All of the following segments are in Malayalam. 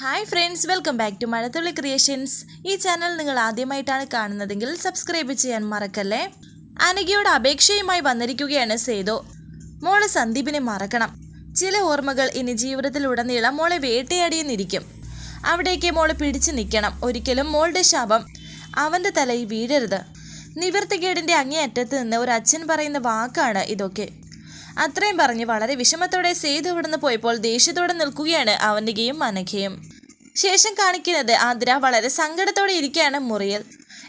Hi friends welcome back to Mazhathulli creations ഈ ചാനൽ നിങ്ങൾ ആദ്യമായിട്ടാണ് കാണുന്നതെങ്കിൽ സബ്സ്ക്രൈബ് ചെയ്യാൻ മറക്കല്ലേ? അനഘയോട് അപേക്ഷയുമായി വന്നിരിക്കുകയാണ് സേതു. മോളെ സന്ദീപിനെ മറക്കണം. ചില ഓർമ്മകൾ ഇനി ജീവിതത്തിലുടനീളം മോളെ വേട്ടയാടിയെന്നിരിക്കും. അവിടേക്ക് മോളെ പിടിച്ചു നിൽക്കണം. ഒരിക്കലും മോളുടെ ശാപം അവന്റെ തലയിൽ വീഴരുത്. നിവർത്തികേടിന്റെ അങ്ങേയറ്റത്ത് നിന്ന് ഒരു അച്ഛൻ പറയുന്ന വാക്കാണ് ഇതൊക്കെ. അത്രയും പറഞ്ഞ് വളരെ വിഷമത്തോടെ സേതു ഇവിടുന്ന് പോയപ്പോൾ ദേഷ്യത്തോടെ നിൽക്കുകയാണ് അവന്തികയും അനഘയും ശേഷം കാണിക്കുന്നത് ആതിര വളരെ സങ്കടത്തോടെ ഇരിക്കുകയാണ് മുറിയൽ.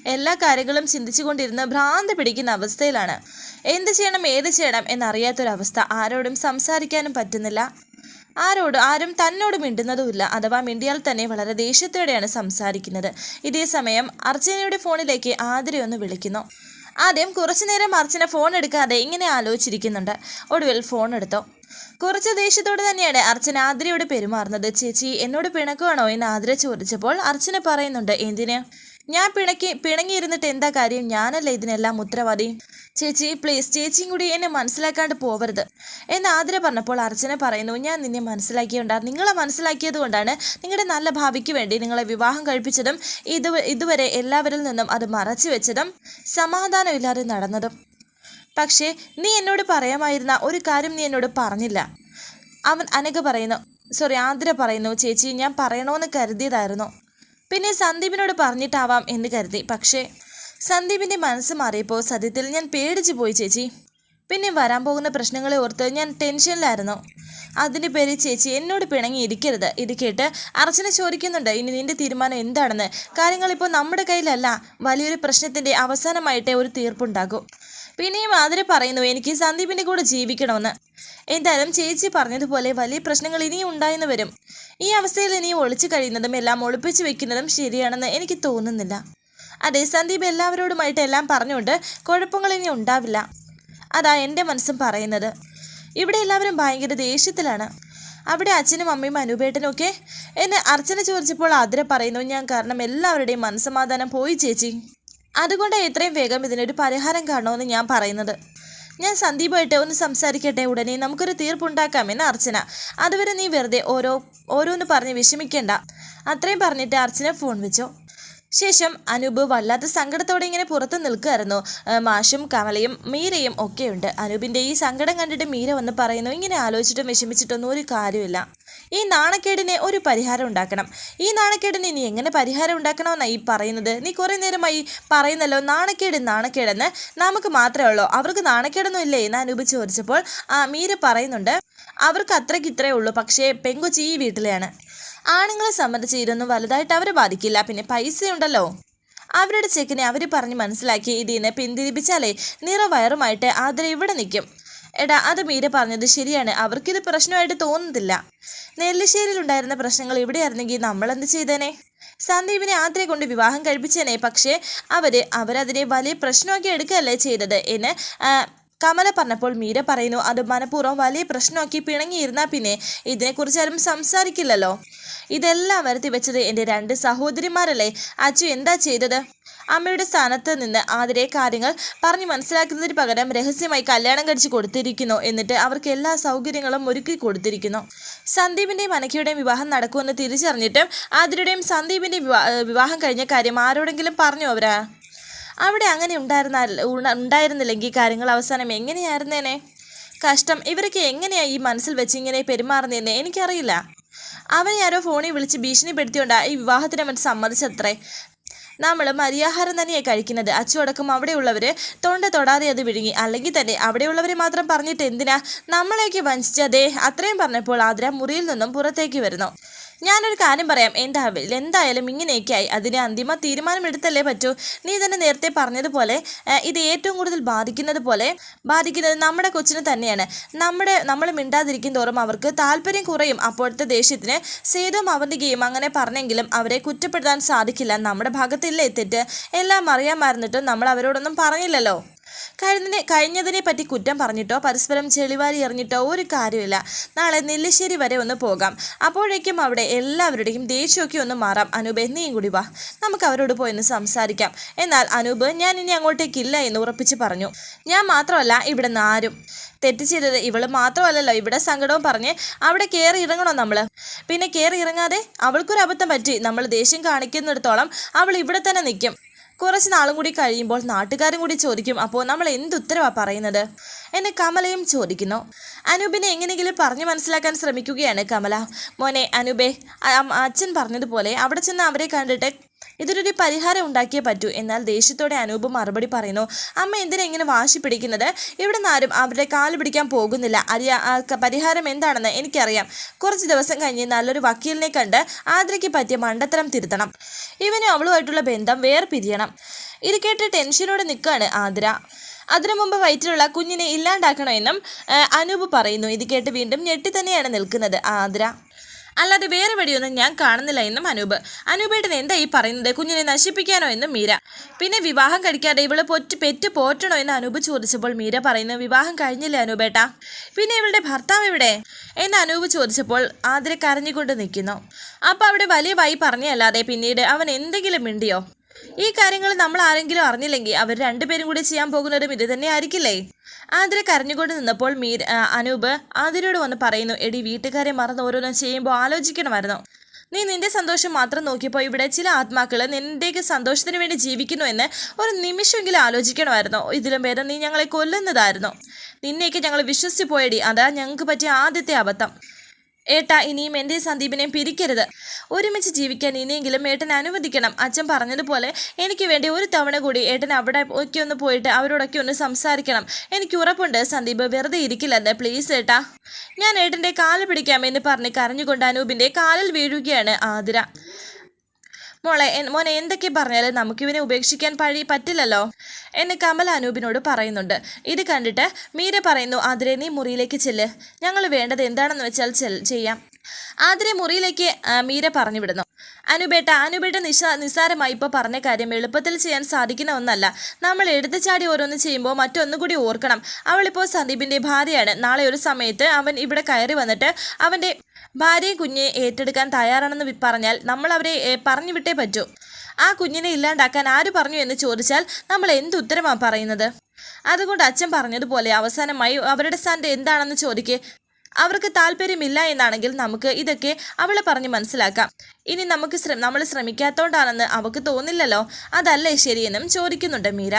എല്ലാ കാര്യങ്ങളും ചിന്തിച്ചുകൊണ്ടിരുന്ന് ഭ്രാന്ത് പിടിക്കുന്ന അവസ്ഥയിലാണ്. എന്ത് ചെയ്യണം ഏത് ചെയ്യണം എന്നറിയാത്തൊരവസ്ഥ ആരോടും സംസാരിക്കാനും പറ്റുന്നില്ല. ആരോട് ആരും തന്നോട് മിണ്ടുന്നതുമില്ല. അഥവാ മിണ്ടിയാൽ തന്നെ വളരെ ദേഷ്യത്തോടെയാണ് സംസാരിക്കുന്നത്. ഇതേ സമയം അർച്ചനയുടെ ഫോണിലേക്ക് ആതിരയൊന്ന് വിളിക്കുന്നു. ആദ്യം കുറച്ചു നേരം അർച്ചന ഫോൺ എടുക്കാതെ ഇങ്ങനെ ആലോചിച്ചിരിക്കുന്നുണ്ട്. ഒടുവിൽ ഫോൺ എടുത്തു. കുറച്ച് ദേഷ്യത്തോടെ തന്നെയാണ് അർച്ചന ആതിരയോട് പെരുമാറുന്നത്. ചേച്ചി എന്നോട് പിണക്കുവാണോ എന്ന് ആതിര ചോദിച്ചപ്പോൾ അർച്ചന പറയുന്നുണ്ട് എന്തിന്? ഞാൻ പിണക്കി പിണങ്ങിയിരുന്നിട്ട് എന്താ കാര്യം? ഞാനല്ല ഇതിനെല്ലാം ഉത്തരവാദി? ചേച്ചി പ്ലീസ് ചേച്ചിയും കൂടി എന്നെ മനസ്സിലാക്കാണ്ട് പോവരുത്. എന്ന് ആതിര പറഞ്ഞപ്പോൾ അർച്ചന പറയുന്നു ഞാൻ നിന്നെ മനസ്സിലാക്കിയോണ്ടാ നിങ്ങളെ മനസ്സിലാക്കിയത് കൊണ്ടാണ് നിങ്ങളുടെ നല്ല ഭാവിക്ക് വേണ്ടി നിങ്ങളെ വിവാഹം കഴിപ്പിച്ചതും ഇത് ഇതുവരെ എല്ലാവരിൽ നിന്നും അത് മറച്ചു വെച്ചതും സമാധാനമില്ലാതെ നടന്നതും. പക്ഷേ നീ എന്നോട് പറയാമായിരുന്ന ഒരു കാര്യം നീ എന്നോട് പറഞ്ഞില്ല. അവൻ അനഘ പറയുന്നു സോറി ആതിര പറയുന്നു ചേച്ചി ഞാൻ പറയണമെന്ന് കരുതിയതായിരുന്നു. പിന്നെ സന്ദീപിനോട് പറഞ്ഞിട്ടാവാം എന്ന് കരുതി. പക്ഷേ സന്ദീപിന്റെ മനസ്സ് മാറിയപ്പോൾ സത്യത്തിൽ ഞാൻ പേടിച്ചു പോയി ചേച്ചി. പിന്നെ വരാൻ പോകുന്ന പ്രശ്നങ്ങളെ ഓർത്ത് ഞാൻ ടെൻഷനിലായിരുന്നു. അതിന്റെ പേര് ചേച്ചി എന്നോട് പിണങ്ങി ഇരിക്കരുത് ഇത് കേട്ട് അർച്ചന ചോദിക്കുന്നുണ്ട് ഇനി നിന്റെ തീരുമാനം എന്താണെന്ന്? കാര്യങ്ങളിപ്പോൾ നമ്മുടെ കയ്യിലല്ല. വലിയൊരു പ്രശ്നത്തിന്റെ അവസാനമായിട്ടേ ഒരു തീർപ്പുണ്ടാകൂ. പിന്നെയും മാതിരി പറയുന്നു എനിക്ക് സന്ദീപിന്റെ കൂടെ ജീവിക്കണമെന്ന്. എന്തായാലും ചേച്ചി പറഞ്ഞതുപോലെ വലിയ പ്രശ്നങ്ങൾ ഇനിയും ഉണ്ടായെന്ന് വരും. ഈ അവസ്ഥയിൽ ഇനിയും ഒളിച്ചു കഴിയുന്നതും എല്ലാം ഒളിപ്പിച്ചു വെക്കുന്നതും ശരിയാണെന്ന് എനിക്ക് തോന്നുന്നില്ല. അതെ സന്ദീപ് എല്ലാവരോടുമായിട്ട് എല്ലാം പറഞ്ഞുകൊണ്ട് കുഴപ്പങ്ങൾ ഇനി ഉണ്ടാവില്ല. അതാ എന്റെ മനസ്സും പറയുന്നത്. ഇവിടെ എല്ലാവരും ഭയങ്കര ദേഷ്യത്തിലാണ്. അവിടെ അച്ഛനും അമ്മയും അനുപേട്ടനും ഒക്കെ എന്നെ അർച്ചന ചോദിച്ചപ്പോൾ അതിരെ പറയുന്നു ഞാൻ കാരണം എല്ലാവരുടെയും മനസ്സമാധാനം പോയി ചേച്ചി. അതുകൊണ്ട് എത്രയും വേഗം ഇതിനൊരു പരിഹാരം കാണുമെന്ന് ഞാൻ പറയുന്നത്. ഞാൻ സന്ദീപായിട്ട് ഒന്ന് സംസാരിക്കട്ടെ ഉടനെ? നമുക്കൊരു തീർപ്പുണ്ടാക്കാമെന്ന് അർച്ചന. അതുവരെ നീ വെറുതെ ഓരോ ഓരോന്ന് പറഞ്ഞ് വിഷമിക്കേണ്ട. അത്രയും പറഞ്ഞിട്ട് അർച്ചന ഫോൺ വെച്ചു. ശേഷം അനൂപ് വല്ലാത്ത സങ്കടത്തോടെ ഇങ്ങനെ പുറത്ത് നിൽക്കുമായിരുന്നു മാഷും കമലയും മീരയും ഒക്കെയുണ്ട്. അനൂപിന്റെ ഈ സങ്കടം കണ്ടിട്ട് മീര വന്ന് പറയുന്നു ഇങ്ങനെ ആലോചിച്ചിട്ടും വിഷമിച്ചിട്ടൊന്നും ഒരു കാര്യമില്ല ഈ നാണക്കേടിന് ഒരു പരിഹാരം ഉണ്ടാക്കണം. ഈ നാണക്കേടിന് ഇനി എങ്ങനെ പരിഹാരം ഉണ്ടാക്കണമെന്നാണ് ഈ പറയുന്നത്? നീ കുറേ നേരമായി പറയുന്നല്ലോ നാണക്കേട് നാണക്കേടെന്ന്. നമുക്ക് മാത്രമേ ഉള്ളൂ. അവർക്ക് നാണക്കേടൊന്നും ഇല്ലേ എന്ന് അനൂപ് ചോദിച്ചപ്പോൾ മീര പറയുന്നുണ്ട് അവർക്ക് അത്രയ്ക്ക് ഇത്രയേ ഉള്ളൂ. പക്ഷേ പെങ്കൊച്ചി ഈ വീട്ടിലെയാണ്. ആണുങ്ങളെ സംബന്ധിച്ച് ഇതൊന്നും വലുതായിട്ട് അവരെ ബാധിക്കില്ല. പിന്നെ പൈസയുണ്ടല്ലോ. അവരുടെ ചെക്കിനെ അവർ പറഞ്ഞ് മനസ്സിലാക്കി ഇതിനെ പിന്തിരിപ്പിച്ചാലേ നിറവയറുമായിട്ട് ആതിര ഇവിടെ നിൽക്കും. എടാ അത് മീര പറഞ്ഞത് ശരിയാണ്. അവർക്കിത് പ്രശ്നമായിട്ട് തോന്നുന്നില്ല. നെല്ലിശ്ശേരിയിലുണ്ടായിരുന്ന പ്രശ്നങ്ങൾ ഇവിടെ ഇവിടെയായിരുന്നെങ്കിൽ നമ്മളെന്ത് ചെയ്തേനെ? സന്ദീപിനെ ആദ്യം കൊണ്ട് വിവാഹം കഴിപ്പിച്ചേനെ. പക്ഷേ അവർ അവരതിനെ വലിയ പ്രശ്നമാക്കി എടുക്കുകയല്ലേ ചെയ്തത് എന്ന് കമല പറഞ്ഞപ്പോൾ മീര പറയുന്നു അത് മനഃപൂർവം വലിയ പ്രശ്നമാക്കി പിണങ്ങിയിരുന്നാൽ പിന്നെ ഇതിനെക്കുറിച്ച് ആരും സംസാരിക്കില്ലല്ലോ. ഇതെല്ലാം വരുത്തി വെച്ചത് എന്റെ രണ്ട് സഹോദരിമാരല്ലേ. അച്ചു എന്താ ചെയ്തത്? അമ്മയുടെ സ്ഥാനത്ത് നിന്ന് ആതിരെ കാര്യങ്ങൾ പറഞ്ഞു മനസ്സിലാക്കുന്നതിന് പകരം രഹസ്യമായി കല്യാണം കഴിച്ച് കൊടുത്തിരിക്കുന്നു എന്നിട്ട് അവർക്ക് എല്ലാ സൗകര്യങ്ങളും ഒരുക്കി കൊടുത്തിരിക്കുന്നു. സന്ദീപിന്റെയും അനക്കയുടെയും വിവാഹം നടക്കുമെന്ന് തിരിച്ചറിഞ്ഞിട്ടും ആതിരയുടെയും സന്ദീപിന്റെ വിവാഹം കഴിഞ്ഞ കാര്യം ആരോടെങ്കിലും പറഞ്ഞു അവരാ? അവിടെ അങ്ങനെ ഉണ്ടായിരുന്ന ഉണ- ഉണ്ടായിരുന്നില്ലെങ്കിൽ കാര്യങ്ങൾ അവസാനം എങ്ങനെയായിരുന്നേനെ? കഷ്ടം. ഇവരൊക്കെ എങ്ങനെയാ ഈ മനസ്സിൽ വെച്ച് ഇങ്ങനെ പെരുമാറുന്നതെന്ന് എനിക്കറിയില്ല. അവനെ ആരോ ഫോണിൽ വിളിച്ച് ഭീഷണിപ്പെടുത്തിയോണ്ടാ ഈ വിവാഹത്തിന് അവൻ സമ്മതിച്ചത്രേ. നമ്മൾ മരിയാഹാരം തന്നെയാണ് കഴിക്കുന്നത്. അച്ചുടക്കം അവിടെയുള്ളവർ തൊണ്ട തൊടാതെ അത് വിഴുങ്ങി. അല്ലെങ്കിൽ തന്നെ അവിടെയുള്ളവരെ മാത്രം പറഞ്ഞിട്ട് എന്തിനാ നമ്മളേക്ക് വഞ്ചിച്ചതേ അത്രയും പറഞ്ഞപ്പോൾ ആതിര മുറിയിൽ നിന്നും പുറത്തേക്ക് വരുന്നു. ഞാനൊരു കാര്യം പറയാം. എന്റെ എന്താ എന്തായാലും ഇങ്ങനെയൊക്കെയായി. അതിന് അന്തിമ തീരുമാനമെടുത്തല്ലേ പറ്റൂ? നീ തന്നെ നേരത്തെ പറഞ്ഞതുപോലെ ഇത് ഏറ്റവും കൂടുതൽ ബാധിക്കുന്നത് പോലെ ബാധിക്കുന്നത് നമ്മുടെ കൊച്ചിന് തന്നെയാണ്. നമ്മുടെ നമ്മൾ മിണ്ടാതിരിക്കും തോറും അവർക്ക് താല്പര്യം കുറയും. അപ്പോഴത്തെ ദേഷ്യത്തിന് സേതും അവന്തികയും അങ്ങനെ പറഞ്ഞെങ്കിലും അവരെ കുറ്റപ്പെടുത്താൻ സാധിക്കില്ല. നമ്മുടെ ഭാഗത്തില്ലേ തെറ്റ്? എല്ലാം അറിയാമായിരുന്നിട്ടും നമ്മൾ അവരോടൊന്നും പറഞ്ഞില്ലല്ലോ. കഴിഞ്ഞതിനെ കഴിഞ്ഞതിനെ പറ്റി കുറ്റം പറഞ്ഞിട്ടോ പരസ്പരം ചെളിവാരി എറിഞ്ഞിട്ടോ ഒരു കാര്യമില്ല. നാളെ നെല്ലിശ്ശേരി വരെ ഒന്ന് പോകാം. അപ്പോഴേക്കും അവിടെ എല്ലാവരുടെയും ദേഷ്യമൊക്കെ ഒന്ന് മാറാം. അനൂപ് നീയും കൂടി വാ. നമുക്ക് അവരോട് പോയി ഒന്ന് സംസാരിക്കാം. എന്നാൽ അനൂപ് ഞാൻ ഇനി അങ്ങോട്ടേക്കില്ല എന്ന് ഉറപ്പിച്ച് പറഞ്ഞു. ഞാൻ മാത്രമല്ല ഇവിടെ നിന്ന് ആരും. തെറ്റ് ചെയ്തത് ഇവൾ മാത്രമല്ലല്ലോ. ഇവിടെ സങ്കടവും പറഞ്ഞ് അവിടെ കയറി ഇറങ്ങണോ നമ്മൾ? പിന്നെ കയറി ഇറങ്ങാതെ അവൾക്കൊരു അബദ്ധം പറ്റി നമ്മൾ ദേഷ്യം കാണിക്കുന്നിടത്തോളം അവൾ ഇവിടെ തന്നെ നിൽക്കും. കുറച്ച് നാളും കൂടി കഴിയുമ്പോൾ നാട്ടുകാരും കൂടി ചോദിക്കും അപ്പോൾ നമ്മൾ എന്തുത്തരവാ പറയുന്നത്? എന്നെ കമലയും ചോദിക്കുന്നു. അനൂപിനെ എങ്ങനെയെങ്കിലും പറഞ്ഞു മനസ്സിലാക്കാൻ ശ്രമിക്കുകയാണ് കമല. മോനെ അനൂപേ അച്ഛൻ പറഞ്ഞതുപോലെ അവിടെ ചെന്ന് അവരെ കണ്ടിട്ട് ഇതിനൊരു പരിഹാരം ഉണ്ടാക്കിയേ പറ്റൂ. എന്നാൽ ദേഷ്യത്തോടെ അനൂപ് മറുപടി പറയുന്നു അമ്മ എന്തിനാ ഇങ്ങനെ വാശി പിടിക്കുന്നത്? ഇവിടെ നിന്നാരും അവരുടെ കാൽ പിടിക്കാൻ പോകുന്നില്ല. അറിയാ പരിഹാരം എന്താണെന്ന് എനിക്കറിയാം. കുറച്ച് ദിവസം കഴിഞ്ഞ് നല്ലൊരു വക്കീലിനെ കണ്ട് ആതിരയ്ക്ക് പറ്റിയ മണ്ടത്തരം തിരുത്തണം. ഇവനും അവളുമായിട്ടുള്ള ബന്ധം വേർപിരിയണം. ഇത് കേട്ട് ടെൻഷനോടെ നിൽക്കുകയാണ് ആതിര അതിനു മുമ്പ് വയറ്റിലുള്ള കുഞ്ഞിനെ ഇല്ലാണ്ടാക്കണമെന്നും അനൂപ് പറയുന്നു. ഇത് കേട്ട് വീണ്ടും ഞെട്ടി തന്നെയാണ് നിൽക്കുന്നത് ആതിര അല്ലാതെ വേറെ വഴിയൊന്നും ഞാൻ കാണുന്നില്ല എന്നും അനൂപ്. അനൂപേട്ടൻ എന്താ ഈ പറയുന്നത്? കുഞ്ഞിനെ നശിപ്പിക്കാനോ എന്നും മീര. പിന്നെ വിവാഹം കഴിക്കാതെ ഇവളെ പൊറ്റ് പെറ്റ് പോറ്റണോ എന്ന് അനൂപ് ചോദിച്ചപ്പോൾ മീര പറയുന്നു വിവാഹം കഴിഞ്ഞില്ലേ അനൂപേട്ട? പിന്നെ ഇവളുടെ ഭർത്താവ് എവിടെ? എന്ന് അനൂപ് ചോദിച്ചപ്പോൾ ആതിരെ കരഞ്ഞുകൊണ്ട് നിൽക്കുന്നു. അപ്പോൾ അവിടെ വലിയ വൈ പറഞ്ഞല്ലാതെ പിന്നീട് അവൻ എന്തെങ്കിലും മിണ്ടിയോ? ഈ കാര്യങ്ങൾ നമ്മൾ ആരെങ്കിലും അറിഞ്ഞില്ലെങ്കിൽ അവർ രണ്ടുപേരും കൂടി ചെയ്യാൻ പോകുന്നതും ഇത് തന്നെ ആയിരിക്കില്ലേ ആതിര കരഞ്ഞുകൊണ്ട് നിന്നപ്പോൾ മീര അനൂപ് ആതിരയോട് വന്ന് പറയുന്നു എടി വീട്ടുകാരെ മറന്ന് ഓരോന്നും ചെയ്യുമ്പോൾ ആലോചിക്കണമായിരുന്നു. നീ നിന്റെ സന്തോഷം മാത്രം നോക്കിയപ്പോൾ ഇവിടെ ചില ആത്മാക്കൾ നിന്റേക്ക് സന്തോഷത്തിന് വേണ്ടി ജീവിക്കുന്നു എന്ന് ഒരു നിമിഷമെങ്കിലും ആലോചിക്കണമായിരുന്നു. ഇതിലും ഭേദം നീ ഞങ്ങളെ കൊല്ലുന്നതായിരുന്നു. നിന്നെയൊക്കെ ഞങ്ങൾ വിശ്വസിച്ച് പോയടി. അതാ ഞങ്ങൾക്ക് പറ്റിയ ആദ്യത്തെ അബദ്ധം. ഏട്ടാ ഇനിയും എന്റെ സന്ദീപിനെയും പിരിക്കരുത്. ഒരുമിച്ച് ജീവിക്കാൻ ഇനിയെങ്കിലും ഏട്ടൻ അനുവദിക്കണം. അച്ഛൻ പറഞ്ഞതുപോലെ എനിക്ക് വേണ്ടി ഒരു തവണ കൂടി ഏട്ടൻ അവിടെ ഒക്കെ ഒന്ന് പോയിട്ട് അവരോടൊക്കെ ഒന്ന് സംസാരിക്കണം. എനിക്ക് ഉറപ്പുണ്ട് സന്ദീപ് വെറുതെ ഇരിക്കില്ലെന്ന്. പ്ലീസ് ഏട്ടാ. ഞാൻ ഏട്ടന്റെ കാൽ പിടിക്കാമെന്ന് പറഞ്ഞ് കരഞ്ഞുകൊണ്ട് അനൂപിന്റെ കാലിൽ വീഴുകയാണ് ആതിര. മോളെ മോനെ എന്തൊക്കെ പറഞ്ഞാലും നമുക്കിവനെ ഉപേക്ഷിക്കാൻ പഴി പറ്റില്ലല്ലോ? എന്ന് കമൽ അനൂപിനോട് പറയുന്നുണ്ട്. ഇത് കണ്ടിട്ട് മീര പറയുന്നു അതിരെ നീ മുറിയിലേക്ക് ചെല്ല്. ഞങ്ങൾ വേണ്ടത് എന്താണെന്ന് വെച്ചാൽ ചെൽ ചെയ്യാം. ആതിരെ മുറിയിലേക്ക് മീര പറഞ്ഞു വിടുന്നു. അനുബേട്ട അനുബേട്ട നിശ നിസ്സാരമായി ഇപ്പോൾ പറഞ്ഞ കാര്യം എളുപ്പത്തിൽ ചെയ്യാൻ സാധിക്കുന്ന ഒന്നല്ല. നമ്മൾ എടുത്തു ചാടി ഓരോന്ന് ചെയ്യുമ്പോൾ മറ്റൊന്നും കൂടി ഓർക്കണം. അവളിപ്പോൾ സന്ദീപിന്റെ ഭാര്യയാണ്. നാളെ ഒരു സമയത്ത് അവൻ ഇവിടെ കയറി വന്നിട്ട് അവന്റെ ഭാര്യയും കുഞ്ഞെ ഏറ്റെടുക്കാൻ തയ്യാറാണെന്ന് പറഞ്ഞാൽ നമ്മൾ അവരെ പറഞ്ഞു വിട്ടേ പറ്റൂ. ആ കുഞ്ഞിനെ ഇല്ലാണ്ടാക്കാൻ ആര് പറഞ്ഞു എന്ന് ചോദിച്ചാൽ നമ്മൾ എന്ത് ഉത്തരമാണ് പറയുന്നത്? അതുകൊണ്ട് അച്ഛൻ പറഞ്ഞതുപോലെ അവസാനമായി അവരുടെ സ്ഥാനത്ത് എന്താണെന്ന് ചോദിക്കേ അവർക്ക് താല്പര്യമില്ല എന്നാണെങ്കിൽ നമുക്ക് ഇതൊക്കെ അവളെ പറഞ്ഞ് മനസ്സിലാക്കാം. ഇനി നമുക്ക് ശ്രമ നമ്മൾ ശ്രമിക്കാത്തോണ്ടാണെന്ന് അവൾക്ക് തോന്നില്ലല്ലോ. അതല്ലേ ശരിയെന്നും ചോദിക്കുന്നുണ്ട് മീര.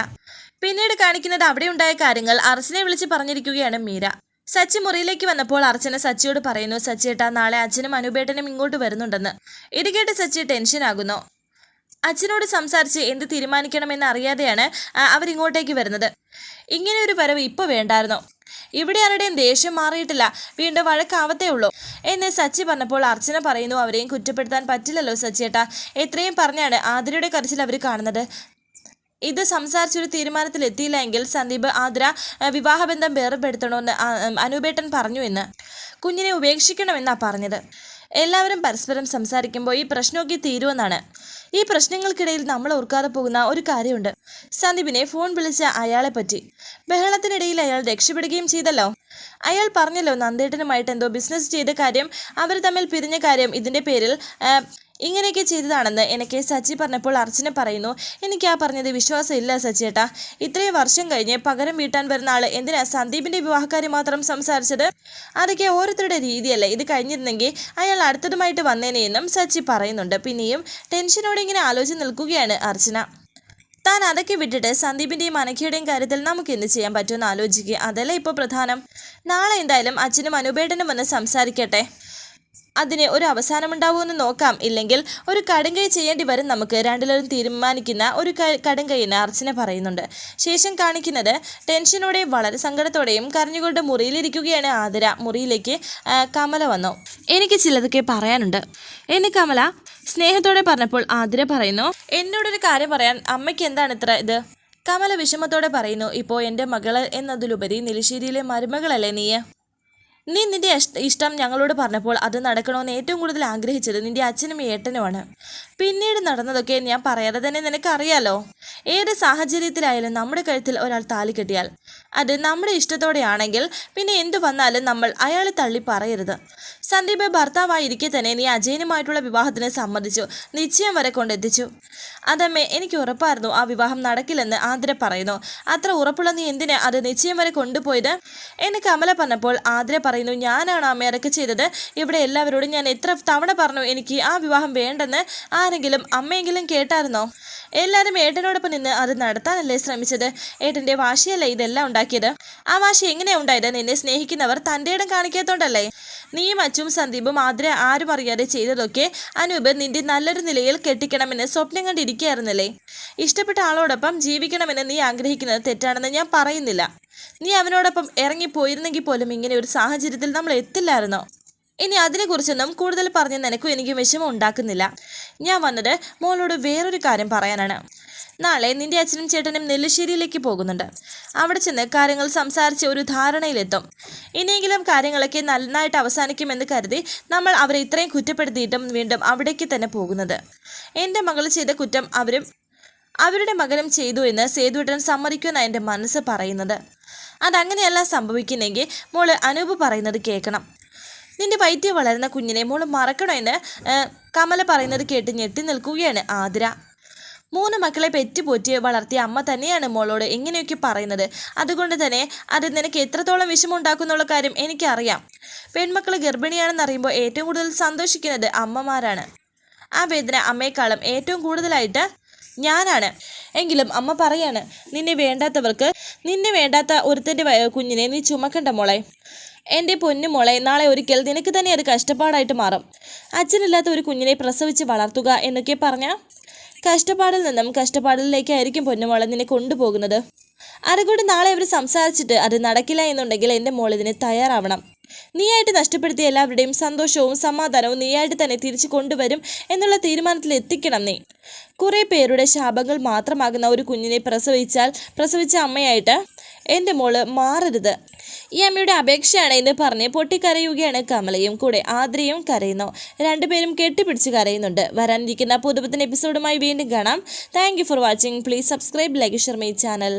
പിന്നീട് കാണിക്കുന്നത് അവിടെ ഉണ്ടായ കാര്യങ്ങൾ അർച്ചനെ വിളിച്ച് പറഞ്ഞിരിക്കുകയാണ് മീര. സച്ചി മുറിയിലേക്ക് വന്നപ്പോൾ അർച്ചന സച്ചിയോട് പറയുന്നു സച്ചിയേട്ടാ നാളെ അച്ഛനും അനുപേട്ടനും ഇങ്ങോട്ട് വരുന്നുണ്ടെന്ന്. കേട്ട് സച്ചി ടെൻഷനാകുന്നു അച്ഛനോട് സംസാരിച്ച് എന്ത് തീരുമാനിക്കണമെന്ന് അറിയാതെയാണ് അവരിങ്ങോട്ടേക്ക് വരുന്നത്. ഇങ്ങനെ ഒരു വരവ് ഇപ്പോൾ വേണ്ടായിരുന്നു. ഇവിടെ ആരുടെയും ദേഷ്യം മാറിയിട്ടില്ല. വീണ്ടും വഴക്കാവത്തേ ഉള്ളൂ. എന്ന് സച്ചി പറഞ്ഞപ്പോൾ അർച്ചന പറയുന്നു അവരെയും കുറ്റപ്പെടുത്താൻ പറ്റില്ലല്ലോ സച്ചിയേട്ടാ എത്രയും പറഞ്ഞാണ് ആതിരയുടെ കരച്ചിൽ അവർ കാണുന്നത്. ഇത് സംസാരിച്ചൊരു തീരുമാനത്തിൽ എത്തിയില്ലെങ്കിൽ സന്ദീപ് ആദ്ര വിവാഹബന്ധം വേർപെടുത്തണമെന്ന് അനുപേട്ടൻ പറഞ്ഞു എന്ന് കുഞ്ഞിനെ ഉപേക്ഷിക്കണമെന്നാണ് പറഞ്ഞത്. എല്ലാവരും പരസ്പരം സംസാരിക്കുമ്പോൾ ഈ പ്രശ്നമൊക്കെ തീരുമെന്നാണ്. ഈ പ്രശ്നങ്ങൾക്കിടയിൽ നമ്മൾ ഓർക്കാതെ പോകുന്ന ഒരു കാര്യമുണ്ട്. സന്ദീപിനെ ഫോൺ വിളിച്ച അയാളെ പറ്റി. ബഹളത്തിനിടയിൽ അയാൾ രക്ഷപ്പെടുകയും ചെയ്തല്ലോ. അയാൾ പറഞ്ഞല്ലോ നന്ദേട്ടനുമായിട്ട് എന്തോ ബിസിനസ് ചെയ്ത കാര്യം അവർ തമ്മിൽ പിരിഞ്ഞ കാര്യം ഇതിന്റെ പേരിൽ ഇങ്ങനെയൊക്കെ ചെയ്തതാണെന്ന് എനിക്ക് സച്ചി പറഞ്ഞപ്പോൾ അർച്ചന പറയുന്നു. എനിക്ക് ആ പറഞ്ഞത് വിശ്വാസമില്ല സച്ചിയേട്ടാ. ഇത്രയും വർഷം കഴിഞ്ഞ് പകരം വീട്ടാൻ വരുന്ന ആൾ എന്തിനാ സന്ദീപിന്റെ വിവാഹക്കാരി മാത്രം സംസാരിച്ചത്? അതൊക്കെ ഓരോരുത്തരുടെ രീതിയല്ലേ. ഇത് കഴിഞ്ഞിരുന്നെങ്കിൽ അയാൾ അടുത്തതുമായിട്ട് വന്നേനെയെന്നും സച്ചി പറയുന്നുണ്ട്. പിന്നെയും ടെൻഷനോടെ ഇങ്ങനെ ആലോചിച്ച് നിൽക്കുകയാണ് അർച്ചന. താൻ അതൊക്കെ വിട്ടിട്ട് സന്ദീപിന്റെയും അനഖയുടെയും കാര്യത്തിൽ നമുക്ക് എന്ത് ചെയ്യാൻ പറ്റുമെന്ന് ആലോചിക്കുക. അതല്ലേ ഇപ്പോൾ പ്രധാനം. നാളെ എന്തായാലും അച്ഛനും അനുപേട്ടനും വന്ന് സംസാരിക്കട്ടെ. അതിന് ഒരു അവസാനമുണ്ടാവുമെന്ന് നോക്കാം. ഇല്ലെങ്കിൽ ഒരു കടുംകൈ ചെയ്യേണ്ടി വരും നമുക്ക്. രണ്ടിലും തീരുമാനിക്കുന്ന ഒരു ക- കടുങ്കൈന്ന് അർച്ചന പറയുന്നുണ്ട്. ശേഷം കാണിക്കുന്നത് ടെൻഷനോടെ വളരെ സങ്കടത്തോടെയും കരഞ്ഞുകൊണ്ട് മുറിയിലിരിക്കുകയാണ് ആതിര. മുറിയിലേക്ക് കമല വന്നു. എനിക്ക് ചിലതൊക്കെ പറയാനുണ്ട്. എന്നെ കമല സ്നേഹത്തോടെ പറഞ്ഞപ്പോൾ ആതിര പറയുന്നു എന്നോടൊരു കാര്യം പറയാൻ അമ്മയ്ക്ക് എന്താണ് ഇത്ര ഇത്? കമല വിഷമത്തോടെ പറയുന്നു ഇപ്പോൾ എന്റെ മകൾ എന്നതിലുപരി നിലശ്ശേരിയിലെ മരുമകളല്ലേ നീ നീ നിന്റെ ഇഷ്ടം ഞങ്ങളോട് പറഞ്ഞപ്പോൾ അത് നടക്കണമെന്ന് ഏറ്റവും കൂടുതൽ ആഗ്രഹിച്ചത് നിന്റെ അച്ഛനും ഏട്ടനുമാണ്. പിന്നീട് നടന്നതൊക്കെ ഞാൻ പറയാതെ തന്നെ നിനക്കറിയാലോ? ഏത് സാഹചര്യത്തിലായാലും നമ്മുടെ കഴുത്തിൽ ഒരാൾ താലി കെട്ടിയാൽ അത് നമ്മുടെ ഇഷ്ടത്തോടെയാണെങ്കിൽ പിന്നെ എന്തു വന്നാലും നമ്മൾ അയാളെ തള്ളി പറയരുത്. സന്ദീപ് ഭർത്താവായിരിക്കെ തന്നെ നീ അജയനുമായിട്ടുള്ള വിവാഹത്തിന് സമ്മതിച്ചു. നിശ്ചയം വരെ കൊണ്ടെത്തിച്ചു. അതമ്മേ എനിക്ക് ഉറപ്പായിരുന്നു ആ വിവാഹം നടക്കില്ലെന്ന് ആതിര പറയുന്നു. അത്ര ഉറപ്പുള്ള നീ എന്തിനാ അത് നിശ്ചയം വരെ കൊണ്ടുപോയത്? എന്ന് കമല പറഞ്ഞപ്പോൾ ആതിര പറയുന്നു ഞാനാണ് അമ്മ. അതൊക്കെ ചെയ്തത്. ഇവിടെ എല്ലാവരോടും ഞാൻ എത്ര തവണ പറഞ്ഞു എനിക്ക് ആ വിവാഹം വേണ്ടെന്ന്. ആരെങ്കിലും അമ്മയെങ്കിലും കേട്ടായിരുന്നോ? എല്ലാവരും ഏട്ടനോടൊപ്പം നിന്ന് അത് നടത്താനല്ലേ ശ്രമിച്ചത്? ഏട്ടന്റെ വാശിയല്ലേ ഇതെല്ലാം ഉണ്ടാക്കിയത്? ആ വാശി എങ്ങനെയാ ഉണ്ടായത്? നിന്നെ സ്നേഹിക്കുന്നവർ തന്റെ ഇടം കാണിക്കാത്തോണ്ടല്ലേ? നീയും അച്ചും സന്ദീപും ആതിര ആരും അറിയാതെ ചെയ്തതൊക്കെ അനൂപ് നിന്റെ നല്ലൊരു നിലയിൽ കെട്ടിക്കണമെന്ന് സ്വപ്നം കണ്ടിരിക്കുകയായിരുന്നല്ലേ? ഇഷ്ടപ്പെട്ട ആളോടൊപ്പം ജീവിക്കണമെന്ന് നീ ആഗ്രഹിക്കുന്നത് തെറ്റാണെന്ന് ഞാൻ പറയുന്നില്ല. നീ അവനോടൊപ്പം ഇറങ്ങിപ്പോയിരുന്നെങ്കിൽ പോലും ഇങ്ങനെ ഒരു സാഹചര്യത്തിൽ നമ്മൾ എത്തില്ലായിരുന്നോ? ഇനി അതിനെക്കുറിച്ചൊന്നും കൂടുതൽ പറഞ്ഞ് നിനക്കും എനിക്ക് വിഷമം ഉണ്ടാക്കുന്നില്ല. ഞാൻ വന്നത് മോളോട് വേറൊരു കാര്യം പറയാനാണ്. നാളെ നിന്റെ അച്ഛനും ചേട്ടനും നെല്ലിശ്ശേരിയിലേക്ക് പോകുന്നുണ്ട്. അവിടെ ചെന്ന് കാര്യങ്ങൾ സംസാരിച്ച് ഒരു ധാരണയിലെത്തും. ഇനിയെങ്കിലും കാര്യങ്ങളൊക്കെ നന്നായിട്ട് അവസാനിക്കുമെന്ന് കരുതി നമ്മൾ അവരെ ഇത്രയും കുറ്റപ്പെടുത്തിയിട്ടും വീണ്ടും അവിടേക്ക് തന്നെ പോകുന്നത്. എന്റെ മകൾ ചെയ്ത കുറ്റം അവരും അവരുടെ മകനും ചെയ്തു എന്ന് സേതുവേട്ടൻ സമ്മതിക്കുമെന്നാണ് എന്റെ മനസ്സ് പറയുന്നത്. അതങ്ങനെയല്ല സംഭവിക്കുന്നെങ്കിൽ മോൾ അനൂപ് പറയുന്നത് കേൾക്കണം. നിന്റെ വയറ്റിൽ വളരുന്ന കുഞ്ഞിനെ മോൾ മറക്കണമെന്ന് കമല പറയുന്നത് കേട്ട് ഞെട്ടി നിൽക്കുകയാണ് ആതിര. മൂന്ന് മക്കളെ പെറ്റുപോറ്റി വളർത്തിയ അമ്മ തന്നെയാണ് മോളോട് എങ്ങനെയൊക്കെ പറയുന്നത്. അതുകൊണ്ട് തന്നെ അത് നിനക്ക് എത്രത്തോളം വിഷമമുണ്ടാക്കുന്നുള്ള കാര്യം എനിക്കറിയാം. പെൺമക്കൾ ഗർഭിണിയാണെന്ന് അറിയുമ്പോൾ ഏറ്റവും കൂടുതൽ സന്തോഷിക്കുന്നത് അമ്മമാരാണ്. ആ വേദന അമ്മയെക്കാളും ഏറ്റവും കൂടുതലായിട്ട് ഞാനാണ്. എങ്കിലും അമ്മ പറയാണ് നിന്നെ വേണ്ടാത്തവർക്ക് നിന്നെ വേണ്ടാത്ത ഒരുത്തന്റെ കുഞ്ഞിനെ നീ ചുമക്കണ്ട മോളെ. എന്റെ പൊന്നു മോളെ നാളെ ഒരിക്കൽ നിനക്ക് തന്നെ അത് കഷ്ടപ്പാടായിട്ട് മാറും. അച്ഛനില്ലാത്ത ഒരു കുഞ്ഞിനെ പ്രസവിച്ച് വളർത്തുക എന്നൊക്കെ പറഞ്ഞാൽ കഷ്ടപ്പാടിൽ നിന്നും കഷ്ടപ്പാടിലേക്കായിരിക്കും പൊന്നുമോളെ നിന്നെ കൊണ്ടുപോകുന്നത്. അതുകൊണ്ട് നാളെ അവർ സംസാരിച്ചിട്ട് അത് നടക്കില്ല എന്നുണ്ടെങ്കിൽ എന്റെ മോൾ ഇതിന് തയ്യാറാവണം. നീയായിട്ട് നഷ്ടപ്പെടുത്തിയ എല്ലാവരുടെയും സന്തോഷവും സമാധാനവും നീയായിട്ട് തന്നെ തിരിച്ചു കൊണ്ടുവരും എന്നുള്ള തീരുമാനത്തിൽ എത്തിക്കണം നീ. കുറേ പേരുടെ ശാപങ്ങൾ മാത്രമാകുന്ന ഒരു കുഞ്ഞിനെ പ്രസവിച്ചാൽ പ്രസവിച്ച അമ്മയായിട്ട് എന്റെ മോൾ മാറരുത്. ഈ അമ്മയുടെ അപേക്ഷയാണ് എന്ന് പറഞ്ഞ് പൊട്ടിക്കരയുകയാണ് കമലയും. കൂടെ ആദ്രയും കരയുന്നു. രണ്ടുപേരും കെട്ടിപ്പിടിച്ച് കരയുന്നുണ്ട്. വരാനിരിക്കുന്ന പുതുപത്തിന് എപ്പിസോഡുമായി വീണ്ടും കാണാം. Thank for watching. Please subscribe like share my channel.